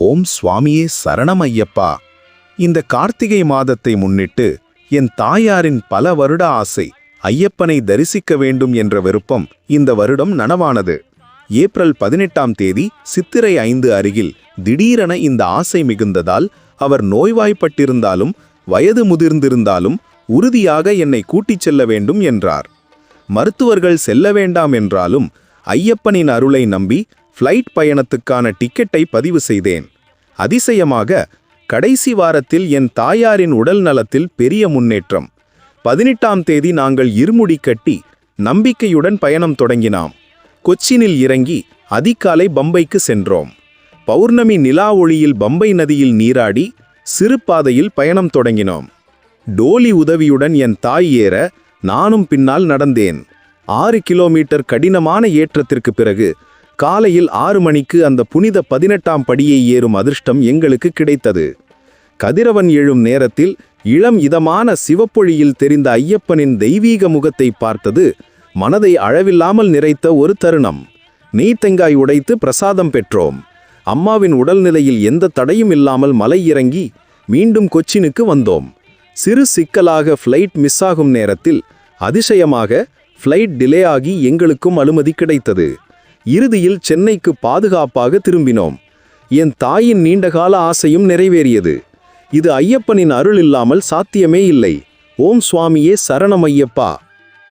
ஓம் சுவாமியே சரணம் ஐயப்பா இந்த கார்த்திகை மாதத்தை முன்னிட்டு என் தாயாரின் பல வருட ஆசை ஐயப்பனை தரிசிக்க வேண்டும் என்ற விருப்பம் இந்த வருடம் நனவானது. ஏப்ரல் பதினெட்டாம் தேதி சித்திரை ஐந்து அருகில் திடீரென இந்த ஆசை மிகுந்ததால் அவர் நோய்வாய்ப்பட்டிருந்தாலும் வயது முதிர்ந்திருந்தாலும் உறுதியாக என்னை கூட்டிச் செல்ல வேண்டும் என்றார். மருத்துவர்கள் செல்ல வேண்டாம் என்றாலும் ஐயப்பனின் அருளை நம்பி ஃப்ளைட் பயணத்துக்கான டிக்கெட்டை பதிவு செய்தேன். அதிசயமாக கடைசி வாரத்தில் என் தாயாரின் உடல் நலத்தில் பெரிய முன்னேற்றம். பதினெட்டாம் தேதி நாங்கள் இருமுடி கட்டி நம்பிக்கையுடன் பயணம் தொடங்கினாம். கொச்சினில் இறங்கி அதிகாலை பம்பைக்கு சென்றோம். பௌர்ணமி நிலா ஒளியில் பம்பை நதியில் நீராடி சிறு பாதையில் பயணம் தொடங்கினோம். டோலி உதவியுடன் என் தாய் ஏற நானும் பின்னால் நடந்தேன். ஆறு கிலோமீட்டர் கடினமான ஏற்றத்திற்கு பிறகு காலையில் ஆறு மணிக்கு அந்த புனித பதினெட்டாம் படியை ஏறும் அதிர்ஷ்டம் எங்களுக்கு கிடைத்தது. கதிரவன் எழும் நேரத்தில் இளம் இதமான சிவப்பொழியில் தெரிந்த ஐயப்பனின் தெய்வீக முகத்தை பார்த்தது மனதை அழவில்லாமல் நிறைத்த ஒரு தருணம். நெய்த்தெங்காய் உடைத்து பிரசாதம் பெற்றோம். அம்மாவின் உடல்நிலையில் எந்த தடையும் இல்லாமல் மலை இறங்கி மீண்டும் கொச்சினுக்கு வந்தோம். சிறு சிக்கலாக ஃப்ளைட் மிஸ் ஆகும் நேரத்தில் அதிசயமாக ஃப்ளைட் டிலே ஆகி எங்களுக்கும் அனுமதி கிடைத்தது. இறுதியில் சென்னைக்கு பாதுகாப்பாக திரும்பினோம். என் தாயின் நீண்டகால ஆசையும் நிறைவேறியது. இது ஐயப்பனின் அருள் இல்லாமல் சாத்தியமே இல்லை. ஓம் சுவாமியே சரணம் ஐயப்பா.